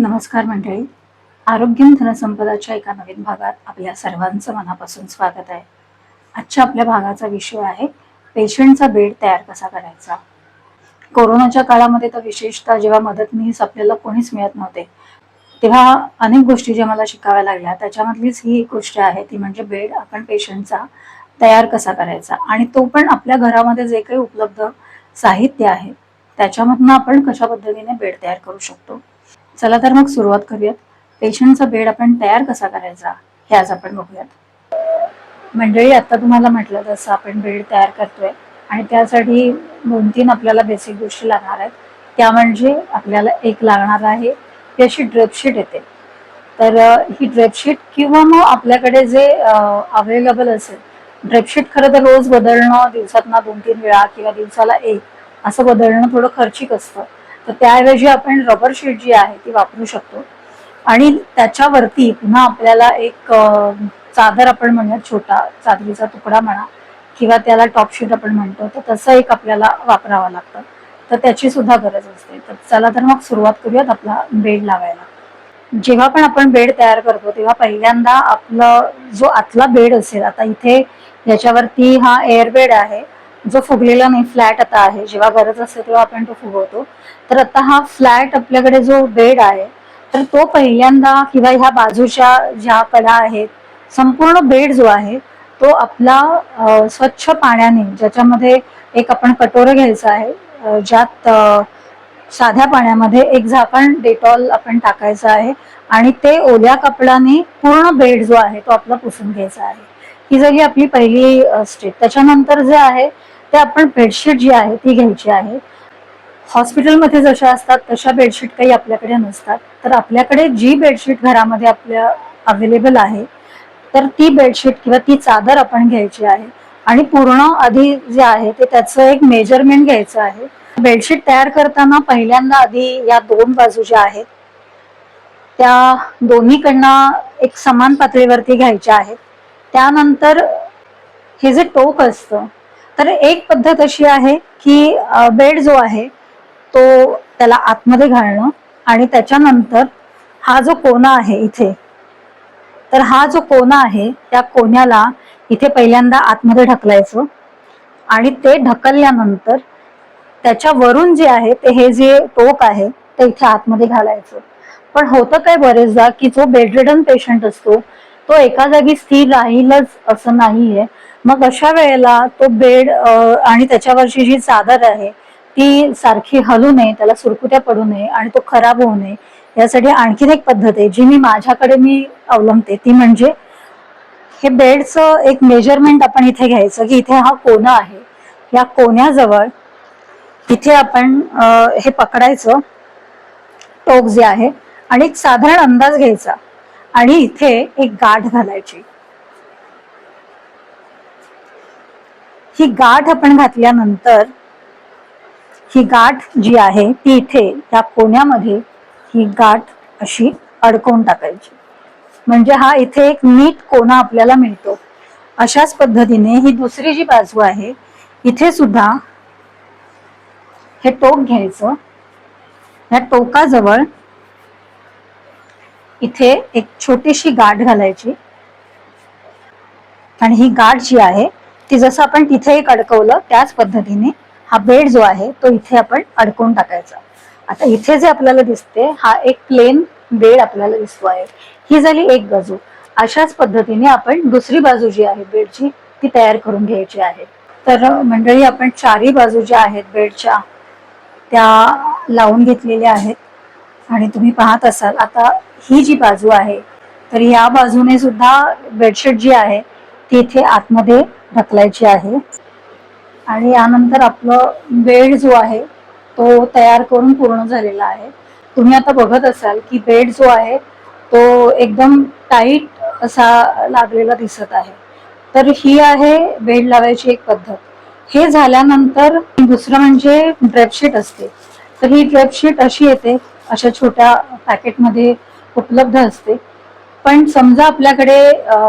नमस्कार मंडळी. आरोग्यम धनसंपदाच्या एका नवीन भागात आपल्या सर्वांचं मनापासून स्वागत आहे. आजच्या आपल्या भागाचा विषय आहे पेशंटचा बेड तयार कसा करायचा? कोरोनाच्या काळामध्ये तर विशेषतः जेव्हा मदतनीस आपल्याला कोणीच मिळत नव्हते तेव्हा अनेक गोष्टी ज्या मला शिकाव्या लागल्या. त्याच्यामधलीच ही एक गोष्ट आहे ती म्हणजे बेड आपण पेशंटचा तयार कसा करायचा? आणि तो पण आपल्या घरामध्ये जे काही उपलब्ध साहित्य आहे त्याच्यामधनं आपण कशा पद्धतीने बेड तयार करू शकतो? चला तर मग सुरुवात करूयात. पेशंटचा बेड आपण तयार कसा करायचा हे आज आपण बघूयात. मंडळी आता तुम्हाला म्हटलं तसं आपण बेड तयार करतोय आणि त्यासाठी दोन तीन आपल्याला बेसिक गोष्टी लागणार आहेत. त्या म्हणजे आपल्याला एक लागणार आहे ती अशी ड्रेपशीट येते. तर ही ड्रेपशीट किंवा मग आपल्याकडे जे अवेलेबल असेल ड्रेपशीट खरं तर रोज बदलणं दिवसातना दोन तीन वेळा किंवा दिवसाला एक असं बदलणं थोडं खर्चिक असतं. तर त्याऐवजी आपण रबर शीट जी आहे ती वापरू शकतो. आणि त्याच्यावरती पुन्हा आपल्याला एक चादर आपण म्हणूयात छोटा चादरीचा तुकडा म्हणा किंवा त्याला टॉप शीट आपण म्हणतो तर तसं एक आपल्याला वापरावं लागतं. तर त्याची सुद्धा गरज असते. तर चला तर मग सुरुवात करूयात आपला बेड लावायला. जेव्हा पण आपण बेड तयार करतो तेव्हा पहिल्यांदा आपलं जो आतला बेड असेल आता इथे याच्यावरती हा एअर बेड आहे. जो फुगलेला नाही फ्लॅट आता आहे जेव्हा गरज असते तेव्हा आपण तो फुगवतो. तर आता हा फ्लॅट आपल्याकडे जो बेड आहे तर तो पहिल्यांदा किंवा ह्या बाजूच्या ज्या कडा आहेत संपूर्ण बेड जो आहे तो आपला स्वच्छ पाण्याने ज्याच्यामध्ये एक आपण कटोरं घ्यायचं आहे ज्यात साध्या पाण्यामध्ये एक झाकण डेटॉल आपण टाकायचं आहे आणि ते ओल्या कपड्याने पूर्ण बेड जो आहे तो आपला पुसून घ्यायचा आहे. ही झाली आपली पहिली स्टेप त्याच्यानंतर जे आहे ते आपण बेडशीट जी आहे ती घ्यायची आहे. हॉस्पिटलमध्ये जशा असतात तशा बेडशीट काही आपल्याकडे नसतात. तर आपल्याकडे जी बेडशीट घरामध्ये आपल्या अवेलेबल आहे तर ती बेडशीट किंवा ती चादर आपण घ्यायची आहे. आणि पूर्ण आधी जे आहे ते त्याचं एक मेजरमेंट घ्यायचं आहे. बेडशीट तयार करताना पहिल्यांदा आधी या दोन बाजू ज्या आहेत त्या दोन्हीकडनं एक समान पातळीवरती घ्यायच्या आहेत. त्यानंतर हे जे टोक असतं तर एक पद्धत अशी आहे की बेड जो आहे तो त्याला आतमध्ये घालणं आणि त्याच्यानंतर हा जो कोना आहे इथे तर हा जो कोना आहे त्या कोण्याला इथे पहिल्यांदा आतमध्ये ढकलायचं आणि ते ढकलल्यानंतर त्याच्या वरून जे आहे ते हे जे टोक आहे ते इथे आतमध्ये घालायचं. पण होतं काय बरेचदा की जो बेडरिडन पेशंट असतो तो एका जागी स्थिर राहीलच असं नाहीये. मग अशा वेळेला तो बेड आणि त्याच्यावरची जी चादर आहे ती सारखी हलू नये त्याला सुरकुत्या पडू नये आणि तो खराब होऊ नये यासाठी आणखीन एक पद्धत आहे जी मी माझ्याकडे मी अवलंबते. ती म्हणजे हे बेडचं एक मेजरमेंट आपण इथे घ्यायचं की इथे हा कोना आहे. या कोण्याजवळ इथे आपण हे पकडायचं टोक जे आहे आणि एक साधारण अंदाज घ्यायचा. आणि इथे एक गाठ घालायची. ही गाठ आपण घातल्यानंतर ही गाठ जी आहे ती इथे या कोण्यामध्ये ही गाठ अशी अडकवून टाकायची. म्हणजे हा इथे एक नीट कोना आपल्याला मिळतो. अशाच पद्धतीने ही दुसरी जी बाजू आहे इथे सुद्धा हे टोक घ्यायचं. या टोकाजवळ इथे एक छोटीशी गाठ घालायची. आणि ही गाठ जी आहे ती जसं आपण तिथे एक अडकवलं त्याच पद्धतीने हा बेड जो आहे तो इथे आपण अडकवून टाकायचा. आता इथे जे आपल्याला दिसते हा एक प्लेन बेड आपल्याला दिसतो आहे. ही झाली एक बाजू. अशाच पद्धतीने आपण दुसरी बाजू जी आहे बेडची ती तयार करून घ्यायची आहे. तर मंडळी आपण चारही बाजू ज्या आहेत बेडच्या त्या लावून घेतलेल्या आहेत. आणि तुम्ही पाहत असाल आता ही जी बाजू आहे तर या बाजूने सुद्धा बेडशीट जी आहे ती इथे आतमध्ये ढकलायची आहे. आणि यानंतर आपलं बेड जो आहे तो तयार करून पूर्ण झालेला आहे. तुम्ही आता बघत असाल की बेड जो आहे तो एकदम टाईट असा लागलेला दिसत आहे. तर ही आहे बेड लावायची एक पद्धत. हे झाल्यानंतर दुसरं म्हणजे ड्रेपशीट असते. तर ही ड्रेपशीट अशी येते अशा छोट्या पॅकेटमध्ये उपलब्ध असते. पण समजा आपल्याकडे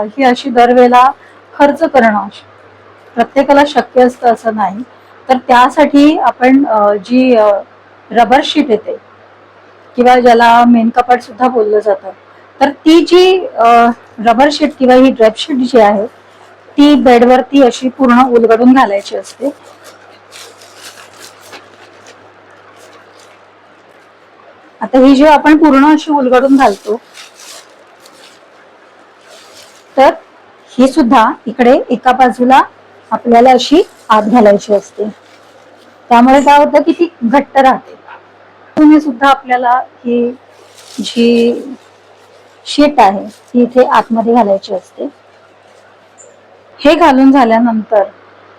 ही अशी दरवेळेला खर्च करणं प्रत्येकाला शक्य असतं असं नाही. तर त्यासाठी आपण जी रबर शीट येते किंवा ज्याला मेन कपाट सुद्धा बोललं जातं तर ती जी रबर शीट किंवा ही ड्रेप शीट जी आहे ती बेडवरती अशी पूर्ण उलगडून घालायची असते. आता ही जी आपण पूर्ण अशी उलगडून घालतो तर ही सुद्धा इकडे एका बाजूला आपल्याला अशी आत घालायची असते. त्यामुळे काय होतं की ती घट्ट राहते. तुम्ही सुद्धा आपल्याला ही जी शीट आहे ती इथे आतमध्ये घालायची असते. हे घालून झाल्यानंतर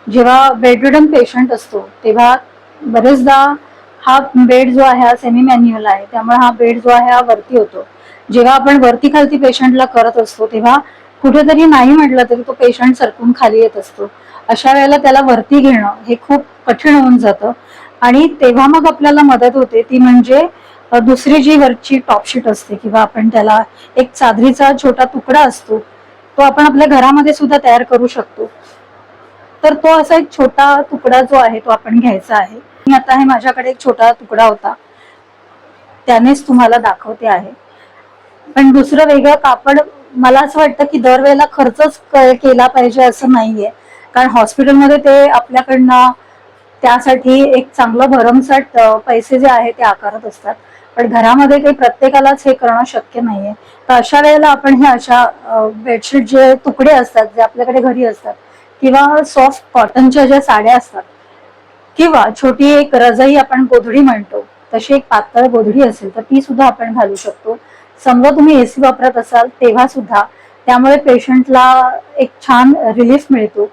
जेव्हा बेडरिडन पेशंट असतो तेव्हा बरेचदा हा बेड जो आहे हा सेमी मॅन्युअल आहे. त्यामुळे हा बेड जो आहे हा वरती होतो. जेव्हा आपण वरती खालती पेशंटला करत असतो तेव्हा कुठेतरी नाही म्हटलं तरी तो पेशंट सरकून खाली येत असतो. अशा वेळेला त्याला वरती घेणं हे खूप कठीण होऊन जातं. आणि तेव्हा मग आपल्याला मदत होते. ती म्हणजे दुसरी जी वरची टॉपशीट असते किंवा आपण त्याला एक चादरीचा छोटा तुकडा असतो तो आपण आपल्या घरामध्ये सुद्धा तयार करू शकतो. तर तो असा एक छोटा तुकडा जो आहे तो आपण घ्यायचा आहे. आता हे माझ्याकडे एक छोटा तुकडा होता. त्यानेच तुम्हाला दाखवते आहे. पण दुसरं वेगळं कापड मला असं वाटतं की दरवेळेला खर्चच केला पाहिजे असं नाहीये. कारण हॉस्पिटलमध्ये ते आपल्याकडनं त्यासाठी एक चांगलं भरमसाठ पैसे जे आहे ते आकारत असतात. पण घरामध्ये काही प्रत्येकालाच हे करणं शक्य नाहीये. तर अशा वेळेला आपण हे अशा बेडशीट जे तुकडे असतात जे आपल्याकडे घरी असतात किंवा सॉफ्ट कॉटनच्या ज्या साड्या असतात किंवा छोटी एक रजई आपण गोधडी म्हणतो तशी एक पातळ गोधडी असेल तर ती सुद्धा आपण घालू शकतो. समजा तुम्ही एसी वापरत असाल तेव्हा सुद्धा त्यामुळे पेशंटला एक छान रिलीफ मिळतो.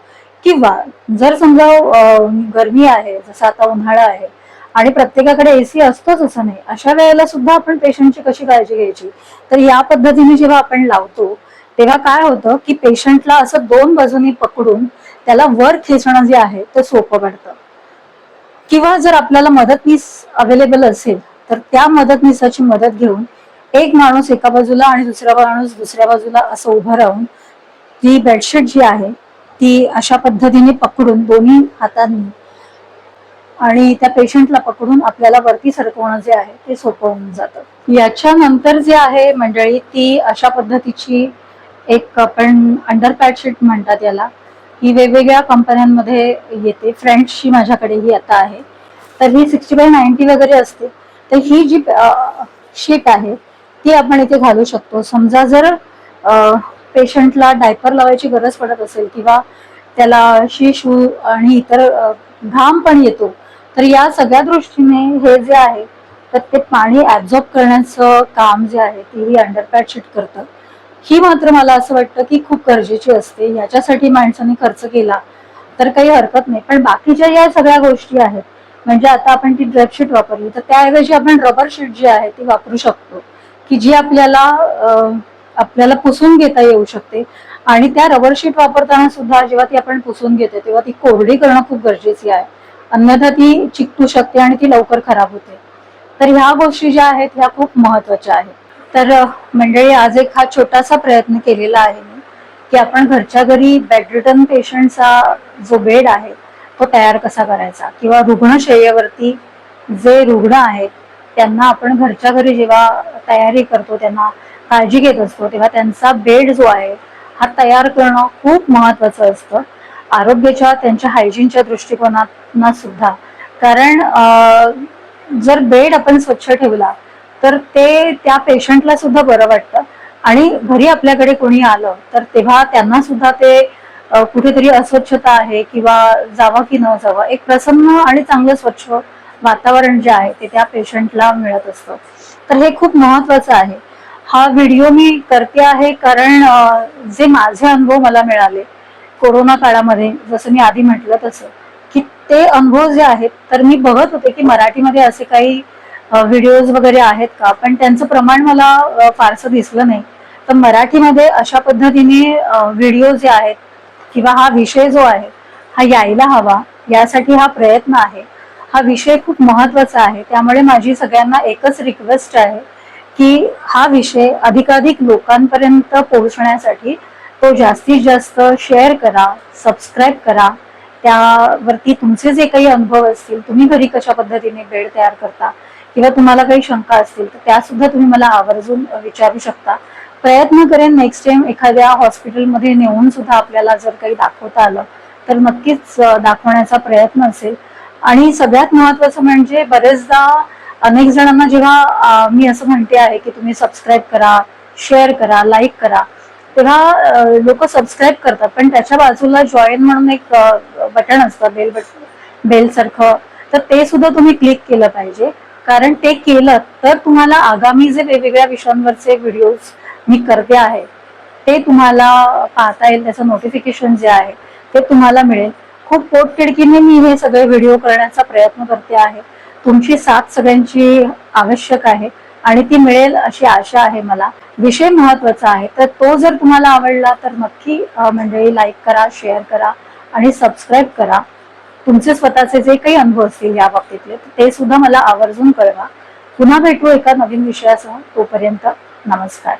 किंवा जर समजा गर्मी गरमी आहे जसं आता उन्हाळा आहे आणि प्रत्येकाकडे एसी असतोच असं नाही अशा वेळेला सुद्धा आपण पेशंटची कशी काळजी घ्यायची? तर या पद्धतीने जेव्हा आपण लावतो तेव्हा काय होतं की पेशंटला असं दोन बाजूनी पकडून त्याला वर खेचणं जे आहे ते सोपं पडतं. किंवा जर आपल्याला मदतनीस अवेलेबल असेल तर त्या मदतनीसाची मदत घेऊन एक माणूस एका बाजूला आणि दुसरा माणूस दुसऱ्या बाजूला असं उभं राहून ती बेडशीट जी आहे ती अशा पद्धतीने पकडून दोन्ही हातांनी आणि त्या पेशंटला पकडून आपल्याला वरती सरकवणं जे आहे ते सोपवून जातं. याच्यानंतर जे आहे मंडळी ती अशा पद्धतीची एक आपण अंडर शीट म्हणतात याला ही वेगवेगळ्या कंपन्यांमध्ये येते. फ्रेंड्सची माझ्याकडे ही आता आहे. तर ही सिक्स्टी बाय नाईन्टी वगैरे असते. तर ही जी शीट आहे ती आपण इथे घालू शकतो. समजा जर पेशंटला डायपर लावायची गरज पडत असेल किंवा त्याला शिशू आणि इतर घाम पण येतो तर या सगळ्या दृष्टीने हे जे आहे तर ते पाणी ऍब्झॉर्ब करण्याचं काम जे आहे ते ही अंडरपॅड शीट करतं. ही मात्र मला असं वाटतं की खूप गरजेची असते. याच्यासाठी माणसाने खर्च केला तर काही हरकत नाही. पण बाकीच्या या सगळ्या गोष्टी आहेत. म्हणजे आता आपण ती ड्रेपशीट वापरली तर त्याऐवजी आपण रबर शीट जी आहे ती वापरू शकतो. की जी आपल्याला आपल्याला पुसून घेता येऊ शकते. आणि त्या रबर शीट वापरताना सुद्धा जेव्हा ती आपण पुसून घेते तेव्हा ती कोरडी करणं खूप गरजेची आहे. अन्यथा ती चिकटू शकते आणि ती लवकर खराब होते. तर ह्या गोष्टी ज्या आहेत ह्या खूप महत्त्वाच्या आहेत. तर मंडळी आज एक हा छोटासा प्रयत्न केलेला आहे मी की आपण घरच्या घरी बेडरिटन पेशंटचा जो बेड आहे तो तयार कसा करायचा? किंवा रुग्णशय्येवरती जे रुग्ण आहेत त्यांना आपण घरच्या घरी जेव्हा तयारी करतो त्यांना काळजी घेत असतो तेव्हा त्यांचा बेड जो आहे हा तयार करणं खूप महत्वाचं असतं. आरोग्याच्या त्यांच्या हायजीनच्या दृष्टिकोनात सुद्धा. कारण जर बेड आपण स्वच्छ ठेवला तर ते त्या पेशंटला सुद्धा बरं वाटतं. आणि घरी आपल्याकडे कोणी आलं तर तेव्हा त्यांना सुद्धा ते कुठेतरी अस्वच्छता आहे किंवा जावं की न जावं एक प्रसन्न आणि चांगलं स्वच्छ वातावरण जे आहे ते त्या पेशंटला मिळत असतं. तर हे खूप महत्वाचं आहे. हा व्हिडिओ मी करते आहे कारण जे माझे अनुभव मला मिळाले कोरोना काळामध्ये जसं मी आधी म्हटलं तसं की ते अनुभव जे आहेत तर मी बघत होते की मराठीमध्ये असे काही व्हिडिओज वगैरे आहेत का? पण त्यांचं प्रमाण मला फारसं दिसलं नाही. तर मराठीमध्ये अशा पद्धतीने व्हिडिओ जे आहेत किंवा हा विषय जो आहे हा यायला हवा यासाठी हा प्रयत्न आहे. हा विषय खूप महत्त्वाचा आहे. त्यामुळे माझी सगळ्यांना एकच रिक्वेस्ट आहे की हा विषय अधिकाधिक लोकांपर्यंत पोहोचण्यासाठी तो जास्तीत जास्त शेअर करा सबस्क्राईब करा. त्यावरती तुमचे जे काही अनुभव असतील तुम्ही घरी कशा पद्धतीने बेड तयार करता किंवा तुम्हाला काही शंका असतील तर त्या सुद्धा तुम्ही मला आवर्जून विचारू शकता. प्रयत्न करेन नेक्स्ट टाइम एखाद्या हॉस्पिटलमध्ये नेऊन सुद्धा आपल्याला जर काही दाखवता आलं तर नक्कीच दाखवण्याचा प्रयत्न असेल. आणि सगळ्यात महत्वाचं म्हणजे बरेचदा अनेक जणांना जेव्हा मी असं म्हणते आहे की तुम्ही सबस्क्राईब करा शेअर करा लाईक करा तेव्हा लोक सबस्क्राईब करतात. पण त्याच्या बाजूला जॉईन म्हणून एक बटन असतं बेल बटन बेल सारखं तर ते सुद्धा तुम्ही क्लिक केलं पाहिजे. कारण ते केलं तर तुम्हाला आगामी जे वेगवेगळ्या विषयांवरचे व्हिडिओज मी करते आहे ते तुम्हाला पाहता येईल त्याचं नोटिफिकेशन जे आहे ते तुम्हाला मिळेल. खूप पोटतिडकीने मी हे सगळे व्हिडिओ करण्याचा प्रयत्न करते आहे. तुमची साथ सगळ्यांची आवश्यक आहे आणि ती मिळेल अशी आशा आहे मला. विषय महत्त्वाचा आहे तर तो जर तुम्हाला आवडला तर नक्की मंडळी लाईक करा शेअर करा आणि सबस्क्राईब करा. तुमचे स्वतःचे जे काही अनुभव असतील या बाबतीतले ते सुद्धा मला आवर्जून कळवा. पुन्हा भेटू एका नवीन विषयासह. तोपर्यंत नमस्कार.